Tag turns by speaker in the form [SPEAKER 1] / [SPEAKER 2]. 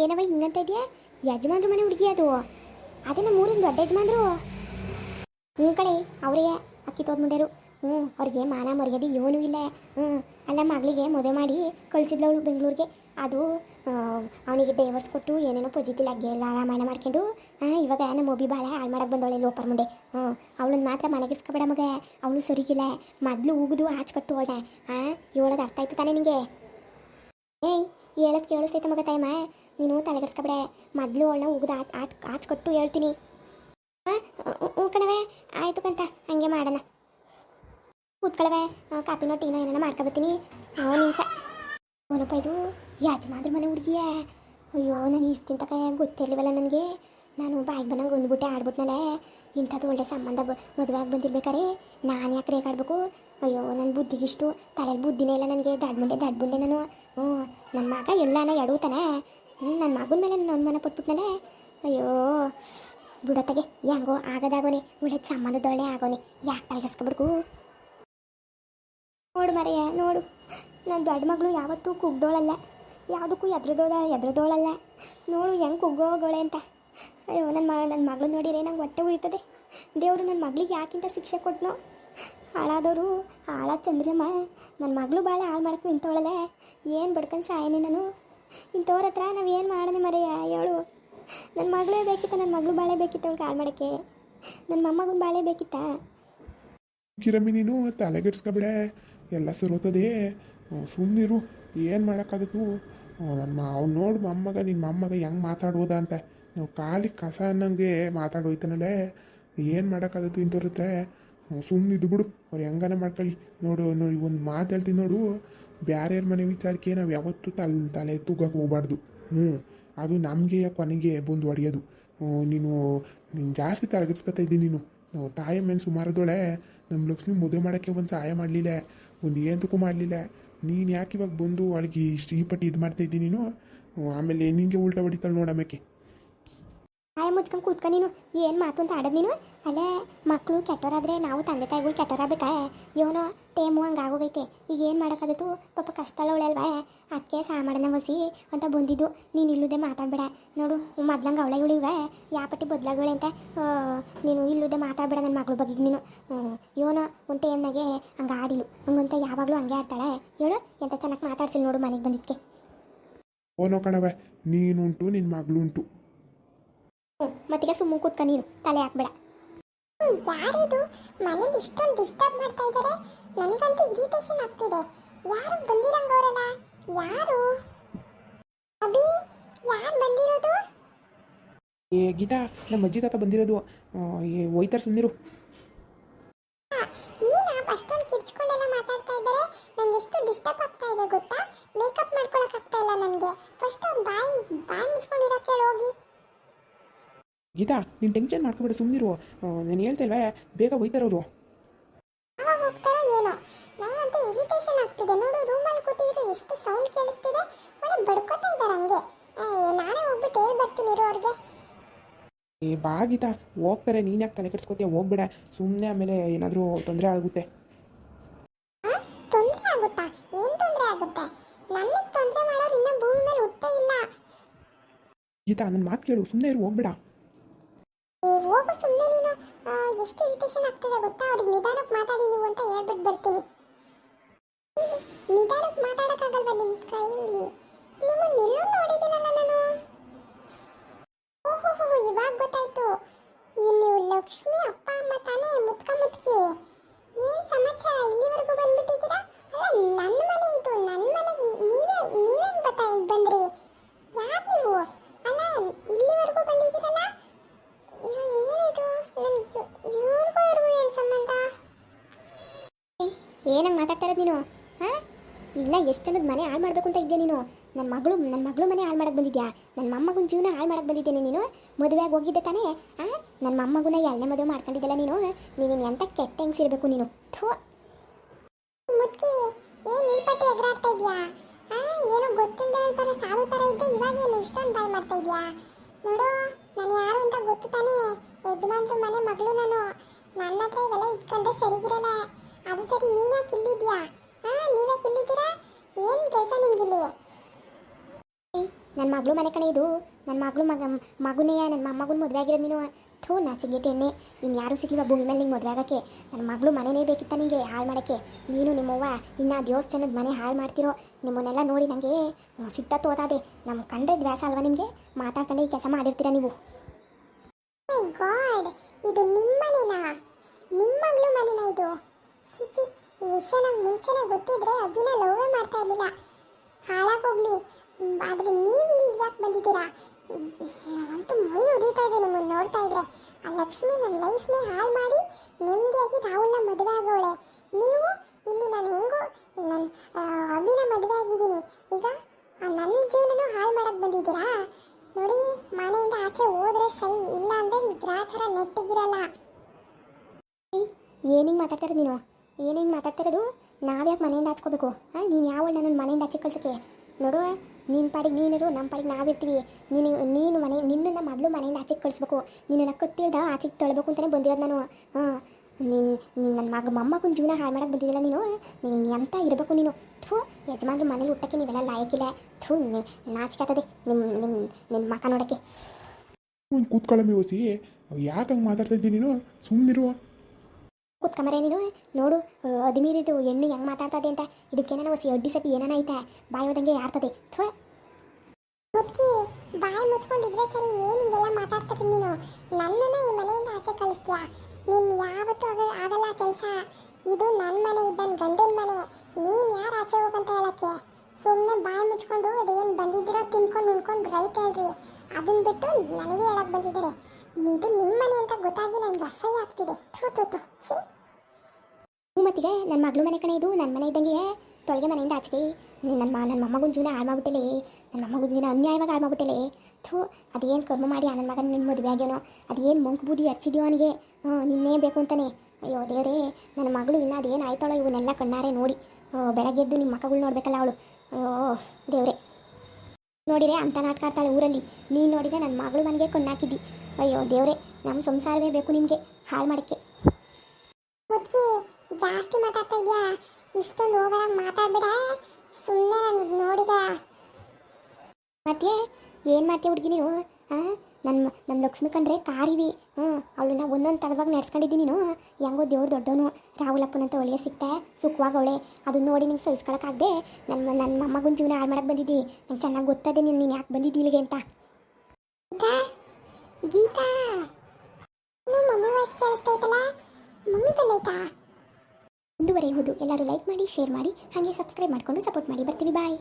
[SPEAKER 1] ಏನವ ಹಿಂಗಂತ ಇದೆಯಾ? ಯಜಮಾನ್ರ ಮನೆ ಹುಡುಗಿ ಅದು. ಅದೇ ನಮ್ಮ ಊರಿನ ದೊಡ್ಡ ಯಜಮಾನ್ರು. ಹ್ಞೂ ಕಡೆ ಅವರೇ ಅಕ್ಕಿ ತೋದ್ ಮುಂಡ್ಯಾರು ಹ್ಞೂ, ಅವ್ರಿಗೆ ಮಾನ ಮರ್ಯಾದೆ ಏನೂ ಇಲ್ಲ. ಹ್ಞೂ, ಅಲ್ಲ ಮಗಳಿಗೆ ಮದುವೆ ಮಾಡಿ ಕಳಿಸಿದ್ಲವಳು ಬೆಂಗಳೂರಿಗೆ. ಅದು ಅವನಿಗೆ ಡೈವರ್ಸ್ ಕೊಟ್ಟು ಏನೇನೋ ಪೊಜಿತಿಲ್ಲ ಎಲ್ಲ ರಾಮಾಯಣ ಮಾಡ್ಕೊಂಡು ಹಾಂ ಇವಾಗ ನಮ್ಮ ಒಬ್ಬಿ ಭಾಳ ಹಾಳು ಮಾಡಕ್ಕೆ ಬಂದವಳೆ ಲೋಪರ್ ಮುಂಡೆ ಹ್ಞೂ ಅವಳನ್ನ ಮಾತ್ರ ಮನೆಗಿಸ್ಕೊಬೇಡ ಮಗ. ಅವಳು ಸರಿಗಿಲ್ಲ. ಮೊದಲು ಉಗಿದು ಆಚೆ ಕಟ್ಟು ಅವಳ ಹಾಂ ಹೇಳೋದು ಅರ್ಥ ಆಯ್ತು ತಾನೇ ನಿಂಗೆ? ಏಯ್ ಹೇಳೋದು ಕೇಳಿಸ್ತೈತೆ ಮಗ ತಾಯಮ್ಮ ನೀನು ತಲೆಗರ್ಸ್ಕೊಬಿಡೆ ಮೊದಲು ಅವಳನ್ನ ಉಗಿದು ಆಚ್ ಆಚ್ ಕೊಟ್ಟು ಹೇಳ್ತೀನಿ. ಹ್ಞೂ ಕಣವೆ ಆಯಿತು ಕಂತ, ಹಂಗೆ ಮಾಡೋಣ. ಕೂತ್ಕೊಳವೆ ಕಾಪಿನೋ ಟೀನೋ ಏನಾರ ಮಾಡ್ಕೊಬತ್ತೀನಿ. ಓ ನಿಮಿಷ ಏನಪ್ಪ ಇದು? ಯಾಜಮಾದ್ರ ಮನೆ ಹುಡುಗಿಯೇ. ಅಯ್ಯೋ, ನಾನು ಇಷ್ಟಿನ ತಕ ಗೊತ್ತಿರ್ಲಿವಲ್ಲ ನನಗೆ. ನಾನು ಬಾಯಿಗೆ ಬಂದಂಗೆ ಒಂದ್ಬಿಟ್ಟೆ ಆಡ್ಬಿಟ್ನಲ್ಲೇ ಇಂಥದ್ದು ಒಳ್ಳೆ ಸಂಬಂಧ ಮದುವೆ ಆಗಿ ಬಂದಿರ್ಬೇಕಾರೆ. ನಾನು ಯಾಕೆ ರೇಗಾಡ್ಬೇಕು ಅಯ್ಯೋ ನನ್ನ ಬುದ್ಧಿಗಿಷ್ಟು ತಲೆಯಲ್ಲಿ ಬುದ್ಧಿನೇ ಇಲ್ಲ ನನಗೆ. ದಡ್ಬುಂಡೆ ದಡ್ಬುಂಡೆ ನಾನು, ಹ್ಞೂ ನನ್ನ ಮಗ ಎಲ್ಲಾನ ಎಡುತ್ತಾನೆ ಹ್ಞೂ ನನ್ನ ಮಗನ ಮೇಲೆ ನನ್ನ ಅನುಮಾನ ಪಟ್ಬಿಟ್ನಲ್ಲೇ. ಅಯ್ಯೋ ಬಿಡತ್ತಗೆ ಹೆಂಗೋ ಆಗದಾಗೋನೆ ಒಳ್ಳೆ ಸಂಬಂಧದೊಳ್ಳೆ ಆಗೋನೆ. ಯಾಕೆ ತಲೆಗಿಸ್ಕೊಬಿಡ್ಕು ನೋಡು ಮರೆಯ ನೋಡು. ನನ್ನ ದೊಡ್ಡ ಮಗಳು ಯಾವತ್ತೂ ಕುಗ್ದೋಳಲ್ಲ. ಯಾವುದಕ್ಕೂ ಎದ್ರದೋಳ, ಎದ್ರದೋಳಲ್ಲ. ನೋಡು, ಹೆಂಗೆ ಕುಗ್ಗೋಗೋಳೆ ಅಂತ. ಅಯ್ಯೋ ನನ್ನ ಮ ನನ್ನ ಮಗಳು ನೋಡಿರೇ ನಂಗೆ ಹೊಟ್ಟೆ ಉಳಿತದೆ ದೇವರು ನನ್ನ ಮಗಳಿಗೆ ಯಾಕಿಂತ ಶಿಕ್ಷೆ ಕೊಟ್ಟನೋ ಹಾಳಾದವರು ಹಾಳಾದ ಚಂದ್ರಮ್ಮ ನನ್ನ ಮಗಳು ಭಾಳ ಹಾಳು ಮಾಡಕ್ಕೆ ನಿಂತವಳಲ್ಲ. ಏನು ಬಡ್ಕೊಂಡು ಸಾಯನಿ ನಾನು? ಇಂಥವ್ರ ಹತ್ರ ನಾವು ಏನು ಮಾಡೋಣ ಮರೆಯ ಹೇಳು. ನನ್ನ ಮಗಳೇ ಬೇಕಿತ್ತ ನನ್ನ ಮಗಳು ಬಾಳೆ ಬೇಕಿತ್ತು ಅವ್ಳಿಗೆ ಹಾಳು ಮಾಡೋಕ್ಕೆ. ನನ್ನ ಮೊಮ್ಮಗನ ಬಾಳೆ ಬೇಕಿತ್ತ?
[SPEAKER 2] ಕಿರಮ್ಮಿ ನೀನು ತಲೆಗೆಡ್ಸ್ಕೊಬಿಡ ಎಲ್ಲ ಸುರೋತದೆ. ಸುಮ್ಮನಿರು ಏನು ಮಾಡೋಕ್ಕಾಗತ್ತು. ನನ್ನ ಅವ್ನು ನೋಡು ಮೊಮ್ಮಗ ನಿನ್ನ ಮೊಮ್ಮಗ ಹೆಂಗೆ ಮಾತಾಡೋದ ಅಂತ. ನಾವು ಕಾಲಿಗೆ ಕಸ ಅನ್ನಂಗೆ ಮಾತಾಡೋಯ್ತಾನಲ್ಲೇ. ಏನು ಮಾಡೋಕ್ಕಾಗತ್ತು ಇಂಥವ್ರ ಹತ್ರ. ಸುಮ್ಮನೆ ಇದು ಬಿಡು ಅವ್ರು ಹೆಂಗಾನ ಮಾಡ್ಕೊಳ್ಳಿ ನೋಡು, ನೋಡಿ ಒಂದು ಮಾತು ಹೇಳ್ತೀನಿ ನೋಡು. ಬ್ಯಾರ್ಯಾರ ಮನೆ ವಿಚಾರಕ್ಕೆ ನಾವು ಯಾವತ್ತೂ ತಲೆ ತಲೆ ತೂಗಕ್ಕೆ ಹೋಗ್ಬಾರ್ದು. ಹ್ಞೂ ಅದು ನಮಗೆ ಕೊನೆಗೆ ಬಂದು ಹೊಡೆಯೋದು. ನೀನು ನೀನು ಜಾಸ್ತಿ ತಲೆಗಿಸ್ಕೊತಾ ಇದ್ದೀನಿ ನೀನು. ತಾಯಿ ಮೇಲೆ ಸುಮಾರದೊಳೆ ನಮ್ಮ ಲಕ್ಷ್ಮಿ ಮದುವೆ ಮಾಡೋಕ್ಕೆ ಒಂದು ಸಹಾಯ ಮಾಡಲಿಲ್ಲ. ಒಂದು ಏನಕ್ಕೂ ಮಾಡಲಿಲ್ಲ. ನೀನು ಯಾಕೆ ಇವಾಗ ಬಂದು ಅವಳಿಗೆ ಇಷ್ಟು ಈ ಪಟ್ಟಿ ಇದು ಮಾಡ್ತಾ ಇದ್ದೀನಿ ನೀನು? ಆಮೇಲೆ ನಿಂಗೆ ಉಲ್ಟಾ ಹೊಡಿತಾಳೆ ನೋಡಮ್ಮಕ್ಕೆ
[SPEAKER 1] ಆಯ ಮುಚ್ಕೊಂಡು ಕೂತ್ಕ ನೀನು. ಏನು ಮಾತು ಅಂತ ಆಡೋದು ನೀನು? ಅಲ್ಲೇ ಮಕ್ಕಳು ಕೆಟ್ಟೋರಾದ್ರೆ ನಾವು ತಂದೆ ತಾಯಿಗಳು ಕೆಟ್ಟವರಾಗಬೇಕಾ ಇವನೋ ಟೇಮು ಹಂಗೆ ಆಗೋಗೈತೆ. ಈಗ ಏನು ಮಾಡೋಕ್ಕಾದತ್ತು ಪಾಪ ಕಷ್ಟ ಅಲ್ವಾ ಅದಕ್ಕೆ ಸಾಮಾಡನ ವಸಿ ಅಂತ ಬಂದಿದ್ದು. ನೀನು ಇಲ್ಲದೆ ಮಾತಾಡಬೇಡ. ನೋಡು ಮೊದ್ಲಂಗೆ ಅವಳೆ ಇವಳಿವೆ ಯಾಪಟ್ಟಿ ಬದಲಾಗಳೆ ಅಂತ. ನೀನು ಇಲ್ಲದೆ ಮಾತಾಡಬೇಡ ನನ್ನ ಮಗಳ ಬಗ್ಗೆ ನೀನು. ಇವನು ಒಂದು ಟೇಮ್ನಾಗೆ ಹಂಗೆ ಆಡಿಲು. ಹಂಗಂತ ಯಾವಾಗಲೂ ಹಂಗೆ ಆಡ್ತಾಳೆ. ಹೇಳು, ಎಂತ ಚೆನ್ನಾಗಿ ಮಾತಾಡ್ಸಿಲ್ಲ ನೋಡು ಮನೆಗೆ ಬಂದಿದ್ದಕ್ಕೆ
[SPEAKER 2] ನೋ ಕಣವೆ ನೀನುಂಟು ನಿನ್ನ ಮಗಳುಂಟು.
[SPEAKER 1] ಹ್ಞೂ ಮತ್ತೀಗ ಸುಮ್ಮನೆ ಕೂತ್ಕ ನೀನು. ತಲೆ ಹಾಕ್ಬೇಡ.
[SPEAKER 3] ಯಾರಿದು? ಮನೇಲಿ ಇಷ್ಟೊಂದು ಡಿಸ್ಟರ್ಬ್ ಮಾಡ್ತಾ ಇದ್ದಾರೆ ನನಗಂತೂ ಇರಿಟೇಷನ್ ಆಗ್ತಿದೆ. ಯಾರು ಬಂದಿರಂಗವರಲ್ಲ? ಯಾರು? ಅಭಿ ಯಾರು ಬಂದಿರೋದು?
[SPEAKER 4] ಏ ಗೀತಾ ನಮ್ಮ ಅಜ್ಜಿ ತಾತ ಬಂದಿರೋದು. ಒಯ್ತಾರೆ ಸುಮ್ಮನಿರು
[SPEAKER 3] ಏನ ಅಷ್ಟೊಂದು ಕಿರ್ಚ್ಕೊಂಡೆಲ್ಲ ಮಾತಾಡ್ತಾ ಇದ್ದಾರೆ ನಂಗೆ ಎಷ್ಟು ಡಿಸ್ಟರ್ಬ್ ಆಗ್ತಾ ಇದೆ ಗೊತ್ತಾ? ಮೇಕಪ್ ಮಾಡ್ಕೊಳಕ್ ಆಗ್ತಾ ಇಲ್ಲ ನನಗೆ. ಫಸ್ಟ್ ಅವ್ರು ಬಾಯಿ ಬಾಯಿ ಹೋಗಿ
[SPEAKER 4] ಗೀತಾ ನೀನು ಟೆನ್ಷನ್ ಮಾಡ್ಕೊಬೇಡ ಸುಮ್ಮನಿರು ನಾನು ಹೇಳ್ತೇವೆ ಬೇಗ ಒಯ್ತಾರೆ ಅವರು.
[SPEAKER 3] ಯಾವಾಗ ಹೋಗ್ತಾರೋ ಏನೋ. ಇರಿಟೇಷನ್ ಆಗ್ತಿದೆ. ನೋಡು ರೂಮಲ್ಲಿ ಕೂತಿದ್ರು ಎಷ್ಟು ಸೌಂಡ್ ಕೇಳಿಸ್ತಿದೆ. ಒಳ್ಳೆ ಬಡ್ಕೋತಾ ಇದ್ದಾರೆ ಹಂಗೆ. ಏ, ನಾನೇ ಹೋಗ್ಬಿಟ್ಟು ಹೇಳಿ ಬರ್ತೀನಿ ಇರೋ ಅವ್ರಿಗೆ.
[SPEAKER 4] ಏ ಬಾ ಗೀತಾ ಹೋಗ್ತಾರೆ ನೀನು ಯಾಕೆ ತಲೆ ಕೆಡ್ಸ್ಕೊತೀಯ? ಹೋಗ್ಬೇಡ. ಸುಮ್ಮನೆ ಆಮೇಲೆ ಏನಾದರೂ ತೊಂದರೆ ಆಗುತ್ತೆ.
[SPEAKER 3] ತೊಂದರೆ ಆಗುತ್ತಾ? ಏನ್ ತೊಂದರೆ ಆಗುತ್ತೆ? ನನಗೆ ತೊಂದರೆ ಮಾಡೋರು ಇನ್ನೂ ಭೂಮಿ ಮೇಲೆ ಹುಟ್ಟೇ ಇಲ್ಲ.
[SPEAKER 4] ಗೀತಾ ನನ್ನ ಮಾತು ಕೇಳು ಸುಮ್ಮನೆ ಇರು ಹೋಗ್ಬೇಡ.
[SPEAKER 3] ಹೋಗು ಸುಮ್ಮನೆ ನೀನು. ಎಷ್ಟು ಇರಿಟೇಷನ್ ಆಗ್ತದೆ ಗೊತ್ತಾ? ಅವ್ರಿಗೆ ನಿಧಾನಕ್ಕೆ ಮಾತಾಡಿ ನೀವು ಅಂತ ಹೇಳ್ಬಿಟ್ಟು ಬರ್ತೀನಿ. ನಿಧಾನಕ್ಕೆ ಮಾತಾಡೋಕ್ಕಾಗಲ್ವಾ ನಿಮ್ಮ ಕೈಯಲ್ಲಿ? ನಿಮ್ಮ ನಿಲ್ಲೋ ನೋಡಿದ್ದೀನಲ್ಲ ನಾನು ಓಹೋ ಇವಾಗ ಗೊತ್ತಾಯ್ತು ಈ ನೀವು ಲಕ್ಷ್ಮಿ ಅಪ್ಪ ಅಮ್ಮ ತಾನೇ ಮುತ್ಕ ಮುತ್ಕಿ ಏನ್ ಸಮಾಚಾರ ಇಲ್ಲಿವರೆಗೂ ಬಂದ್ಬಿಟ್ಟಿದ್ದೀರಾ ಅಲ್ಲ ನನ್ನ ಮನೆ ಇದು ನನ್ನ ಮನೆಗೆ ನೀವೇ ನೀವೇನ್ ಬತ್ತಾ ಬಂದ್ರಿ ಯಾರು ನೀವು ಅಲ್ಲ ಇಲ್ಲಿವರೆಗೂ ಬಂದಿದ್ದೀರಲ್ಲ ಇವ್ ಏನಿದು ನನ್ಗೆ ಇವ್ರಿಗೂ ಇವ್ರಿಗೂ ಏನು ಸಂಬಂಧ
[SPEAKER 1] ಏನಂಗೆ ಮಾತಾಡ್ತಾ ಇರೋದು ನೀನು ಹಾಂ ಇಲ್ಲ ಎಷ್ಟು ಮನೆ ಹಾಳು ಮಾಡಬೇಕು ಅಂತ ಇದ್ದೆ ನೀನು? ನನ್ನ ಮಗಳು ನನ್ನ ಮಗಳು ಮನೆ ಹಾಳು ಮಾಡಕ್ಕೆ ಬಂದಿದ್ಯಾ? ನನ್ನ ಮೊಮ್ಮಗನ ಜೀವನ ಹಾಳು ಮಾಡಕ್ಕೆ ಬಂದಿದ್ದೇನೆ ನೀನು? ಮದುವೆಯಾಗಿ ಹೋಗಿದ್ದೆ ತಾನೇ? ಆ? ನನ್ನ ಮೊಮ್ಮಗನ ಎರಡನೇ ಮದುವೆ ಮಾಡ್ಕೊಂಡಿದ್ದಲ್ಲ ನೀನು? ನೀನು ಎಂತ ಕೆಟ್ಟ ಹೆಂಗ್ಸಿರ್ಬೇಕು ನೀನು? ಥೂ.
[SPEAKER 3] ಮುಚ್ಚಿ ಏನ್ ಈ ಪಟ್ಟಿ ಎಗರಾಡ್ತಾ ಇದೆಯಾ ಏನೋ ಗೊತ್ತಿಲ್ಲ ಥರ ಸಾಧು ಥರ ಇದ್ದೆ, ಇವಾಗ ಏನು ಇಷ್ಟೊಂದು ಬಾಯ್ ಮಾಡ್ತಾ ಇದೆಯಾ? ನೋಡು, ನಾನು ಯಾರು ಅಂತ ಗೊತ್ತು ತಾನೇ? ಯಜಮಾನ್ರ ಮನೆ ಮಗಳು ನಾನು. ನನ್ನ ಹತ್ರ ಇವೆಲ್ಲ ಇಟ್ಕೊಂಡ್ರೆ ಸರಿಗಿರಲ್ಲ. ಅದು ಸರಿ ನೀನೇ ಇಲ್ಲಿದ್ಯಾ? ಆ, ನೀವ್ಯಾಕೆ ಇಲ್ಲಿದ್ದೀರಾ? ಏನು ಕೆಲಸ ನಿಮ್ಗಿಲ್ಲಿ?
[SPEAKER 1] ನನ್ನ ಮಗಳು ಮನೆ ಕಣೆ ಇದು. ನನ್ನ ಮಗಳು ಮಗ, ಮಗುನೇ ನನ್ನ ಮೊಮ್ಮಗನ ಮದುವೆ ಆಗಿರೋದು ನೀನು. ಥೂ ನಾಚಿಗೆಟ್ಟು ಎಣ್ಣೆ. ನೀನು ಯಾರೂ ಸಿಗ್ಲಿಲ್ಲ ಭೂಮಿ ಮೇಲೆ ನಿಂಗೆ ಮದುವೆ ಆಗೋಕ್ಕೆ? ನನ್ನ ಮಗಳು ಮನೆನೇ ಬೇಕಿತ್ತ ನಿಂಗೆ ಹಾಳು ಮಾಡೋಕ್ಕೆ? ನೀನು ನಿಮ್ಮವ್ವ, ಇನ್ನು ದೇವಸ್ಥಾನದ ಮನೆ ಹಾಳು ಮಾಡ್ತಿರೋ. ನಿಮ್ಮನ್ನೆಲ್ಲ ನೋಡಿ ನನಗೆ ಸಿಟ್ಟ ತೋತಾದೆ. ನಮ್ಮ ಕಂಡ್ರೆ ದ್ವಾಸ ಅಲ್ವಾ ನಿಮಗೆ? ಮಾತಾಡ್ಕೊಂಡು ಈ ಕೆಲಸ ಮಾಡಿರ್ತೀರಾ ನೀವು?
[SPEAKER 3] ಗಾಡ್, ಇದು ನಿಮ್ಮ ಮನೆನಾ? ನಿಮ್ಮ ಮಗಳು ಮನೆನಾ ಇದು? ಚಿಚಿ ಈ ವಿಷಯ ನಂಗೆ ಮುಂಚೆನೇ ಗೊತ್ತಿದ್ರೆ ಅಭಿನ ಲವ್ವೇ ಮಾಡ್ತಾ ಇರಲಿಲ್ಲ. ಹಾಳಾಗೋಗ್ಲಿ. ಆದ್ರೆ ನೀವು ಇಲ್ಲಿ ಯಾಕೆ ಬಂದಿದ್ದೀರಾ? ನಾನಂತೂ ಮೈ ಉರಿತಾ ಇದೆ ನಿಮ್ಮನ್ನು ನೋಡ್ತಾ ಇದ್ರೆ. ಆ ಲಕ್ಷ್ಮಿ ನನ್ನ ಲೈಫ್ನೇ ಹಾಳು ಮಾಡಿ ನೆಮ್ಮದಿಯಾಗಿ ರಾಹುಲ್ನ ಮದುವೆ ಆಗೋಳೆ. ನೀವು ಇಲ್ಲಿ ನಾನು ಹೆಂಗೋ ನನ್ನ ಅಭಿನ ಮದುವೆ ಆಗಿದ್ದೀನಿ. ಈಗ ನನ್ನ ಜೀವನನೂ ಹಾಳು ಮಾಡಕ್ಕೆ ಬಂದಿದ್ದೀರಾ? ನೋಡಿ, ಮನೆಯಿಂದ ಆಚೆ ಹೋದ್ರೆ ಸರಿ ಇಲ್ಲ ಅಂದ್ರೆ ಗ್ರಾಚಾರ ನೆಟ್ಟಿಗಿರಲ್ಲ.
[SPEAKER 1] ಏನಿಂಗ್ ಮಾತಾಡ್ತಾರೆ ನೀನು? ಏನಿಂಗ್ ಮಾತಾಡ್ತಿರೋದು ನಾವ್ಯಾಕೆ ಮನೆಯಿಂದ ಹಚ್ಕೋಬೇಕು? ಹಾಂ, ನೀನು ಯಾವ ನನ್ನ ಮನೆಯಿಂದ ಆಚೆ ಕಳ್ಸಕ್ಕೆ? ನೋಡು ನಿನ್ನ ಪಾಡಿಗೆ ನೀನಿರು ನಮ್ಮ ಪಾಡಿಗೆ ನಾವಿರ್ತೀವಿ ನೀನು ನೀನು ಮನೆ, ನಿನ್ನನ್ನು ಮೊದಲು ಮನೆಯಿಂದ ಆಚೆಗೆ ಕಳಿಸ್ಬೇಕು. ನಿನ್ನನ್ನು ಕತ್ತಿಳ್ದ ಆಚೆಗೆ ತಳ್ಬೇಕು ಅಂತಲೇ ಬಂದಿರೋದು ನಾನು. ಹಾಂ, ನೀನು ನೀನು ನನ್ನ ಮಗ, ಮೊಮ್ಮಗನ ಜೀವನ ಹಾಳು ಮಾಡಕ್ಕೆ ಬಂದಿದ್ದಿಲ್ಲ ನೀನು? ನೀನು ಎಂತ ಇರಬೇಕು ನೀನು? ಥೂ, ಯಜಮಾನ್ರ ಮನೇಲಿ ಊಟಕ್ಕೆ ನೀವೆಲ್ಲ ಲಾಯಕ್ಕಿಲ್ಲ ಥೂ ನೀವು ನಿಮ್ಮ ನಿಮ್ಮ ನಿನ್ನ ಮಕ್ಕ ನೋಡೋಕ್ಕೆ.
[SPEAKER 2] ಒಂದು ಕೂತ್ಕೊಳ್ಳಮ್ಮಿ ಓಸಿ ಯಾಕೆ ಹಂಗೆ ಮಾತಾಡ್ತಾ ಇದ್ದೀನಿ ನೀನು? ಸುಮ್ಮನಿರು
[SPEAKER 1] ಕೂತ್ಕಮರೆ ನೀನು ನೋಡು ಅದಿಮೀರಿದು ಹೆಣ್ಣು ಹೆಂಗೆ ಮಾತಾಡ್ತದೆ ಅಂತ. ಇದಕ್ಕೇನ ಒಸಿ ಅಡ್ಡಿ ಸತಿ ಏನಾನ ಐತೆ? ಬಾಯಿ ಹೋದಂಗೆ ಯಾರ್ತದೆ
[SPEAKER 3] ಬಾಯಿ ಮುಚ್ಕೊಂಡಿದ್ರೆ ಸರಿ ಏನು ಹಿಂಗೆಲ್ಲ ಮಾತಾಡ್ತಾರೆ ನೀನು? ನನ್ನನ್ನು ಈ ಮನೆಯಿಂದ ಆಚೆ ಕಳಿಸ್ತೀಯಾ? ನೀನು ಯಾವತ್ತೂ ಆಗ, ಆಗಲ್ಲ ಕೆಲಸ. ಇದು ನನ್ನ ಮನೆ ಇದ್ದಂಗೆ ಗಂಡನ ಮನೆ. ನೀನು ಯಾರು ಆಚೆ ಹೋಗಂತ ಹೇಳಕ್ಕೆ? ಸುಮ್ಮನೆ ಬಾಯಿ ಮುಚ್ಕೊಂಡು ಅದೇನು ಬಂದಿದ್ದೀರೋ ತಿನ್ಕೊಂಡು ಉಣ್ಕೊಂಡು ರೈಟ್ ಹೇಳ್ರಿ. ಅದನ್ನ ಬಿಟ್ಟು ನನಗೆ ಹೇಳಕ್ಕೆ ಬಂದಿದ್ದಾರೆ. ಇದು ನಿಮ್ಮ ಮನೆ ಅಂತ ಗೊತ್ತಾಗಿ ನನ್ಗೆ ಅಸಹ್ಯ ಆಗ್ತಿದೆ. ಥೂ ಥೂ ಥೂ. ಛೀ.
[SPEAKER 1] ಮತ್ತಿಗೆ ನನ್ನ ಮಗಳು ಮನೆ ಕಣೆ ಇದು ನನ್ನ ಮನೆ ಇದ್ದಂಗೆ ತೊಳಗೆ ಮನೆಯಿಂದ ಆಚೆಗೆ. ನೀನ್ ನನ್ನ ನನ್ನ ಮೊಮ್ಮಗನ ಜೀವನ ಹಾಳು ಮಾಡ್ಬಿಟ್ಟಲೆ. ನನ್ನ ಮೊಮ್ಮಗನ ಜೀವನ ಅನ್ಯಾಯವಾಗಿ ಹಾಳು ಮಾಡ್ಬಿಟ್ಟಲೆ. ಥೂ ಅದೇನು ಕರ್ಮ ಮಾಡಿ ನನ್ನ ಮಗನ ನಿನ್ನ ಮದುವೆ ಆಗ್ಯಾನೋ ಅದೇನು ಮಂಕು ಬೂದಿ ಹಚ್ಚಿದ್ಯೋ ಅವನಿಗೆ. ನಿನ್ನೇ ಬೇಕು ಅಂತಾನೆ. ಅಯ್ಯೋ ದೇವರೇ ನನ್ನ ಮಗಳು ಇನ್ನು ಅದೇನು ಆಯ್ತಾಳೋ ಇವನ್ನೆಲ್ಲ ಕಣ್ಣಾರೆ ನೋಡಿ. ಆ, ಬೆಳಗ್ಗೆ ಎದ್ದು ನಿಮ್ಮ ಮಕ್ಕಳು ನೋಡ್ಬೇಕಲ್ಲ ಅವಳು. ಅಯ್ಯೋ ದೇವರೇ. ನೋಡಿರೆ ಅಂತ ನಾಟಕ ಆಡ್ತಾಳೆ ಊರಲ್ಲಿ. ನೀನು ನೋಡಿದ್ರೆ ನನ್ನ ಮಗಳು ಮನೆಗೆ ಕಣ್ಣಾಕಿದ್ದಿ. ಅಯ್ಯೋ ದೇವರೇ ನಮ್ಮ ಸಂಸಾರವೇ ಬೇಕು ನಿಮಗೆ ಹಾಳು ಮಾಡಕ್ಕೆ.
[SPEAKER 3] ಮುದ್ಕಿ ಜಾಸ್ತಿ ಮಾತಾಡ್ತಾ ಇದೆಯಾ ಇಷ್ಟೊಂದು ಓವರಾಗಿ ಮಾತಾಡ್ಬೇಡ. ಸುಮ್ಮನೆ ನಾನು ನೋಡಿದ
[SPEAKER 1] ಮತ್ತೆ ಏನು ಮಾಡ್ತೀಯ ಹುಡುಗಿ ನೀನು? ಹಾಂ ನನ್ನ ನಮ್ಮ ಲಕ್ಷ್ಮಿ ಕಂಡ್ರೆ ಕಾರಿವಿ. ಹ್ಞೂ ಅವಳನ್ನ ಒಂದೊಂದು ತಡವಾಗಿ ನಡ್ಸ್ಕೊಂಡಿದ್ದೀನಿ ನೀನು. ಹೆಂಗೋ ದೇವ್ರು ದೊಡ್ಡವನು. ರಾಹುಲಪ್ಪನಂತ ಒಳ್ಳೆಯ ಸಿಗ್ತಾ ಸುಖವಾಗಿ ಅವಳೆ. ಅದನ್ನ ನೋಡಿ ನಿಂಗೆ ಸಹಿಸ್ಕೊಳಕ್ಕಾಗದೆ ನನ್ನ ನನ್ನ ಮೊಮ್ಮಗನ ಜೀವನ ಹಾಳು ಮಾಡಕ್ಕೆ ಬಂದಿದ್ದಿ. ನಂಗೆ ಚೆನ್ನಾಗಿ ಗೊತ್ತದೆ ನೀನು ನೀನು ಯಾಕೆ ಬಂದಿದ್ದಿ ಇಲ್ಲಿಗೆ ಅಂತ.
[SPEAKER 3] ಗೀತಾ! ಮಮ್ಮಿ ವಾಯ್ಸ್ ಕೇಳಿಸ್ತಾ ಐತಲ್ಲ ಮಮ್ಮಿ ಬಂದೈತಾ
[SPEAKER 1] ಮುಂದುವರೆಯುವುದು ಎಲ್ಲರೂ ಲೈಕ್ ಮಾಡಿ ಶೇರ್ ಮಾಡಿ, ಹಾಗೆ ಸಬ್ಸ್ಕ್ರೈಬ್ ಮಾಡಿಕೊಂಡು ಸಪೋರ್ಟ್ ಮಾಡಿ. ಬರ್ತೀವಿ ಬಾಯ್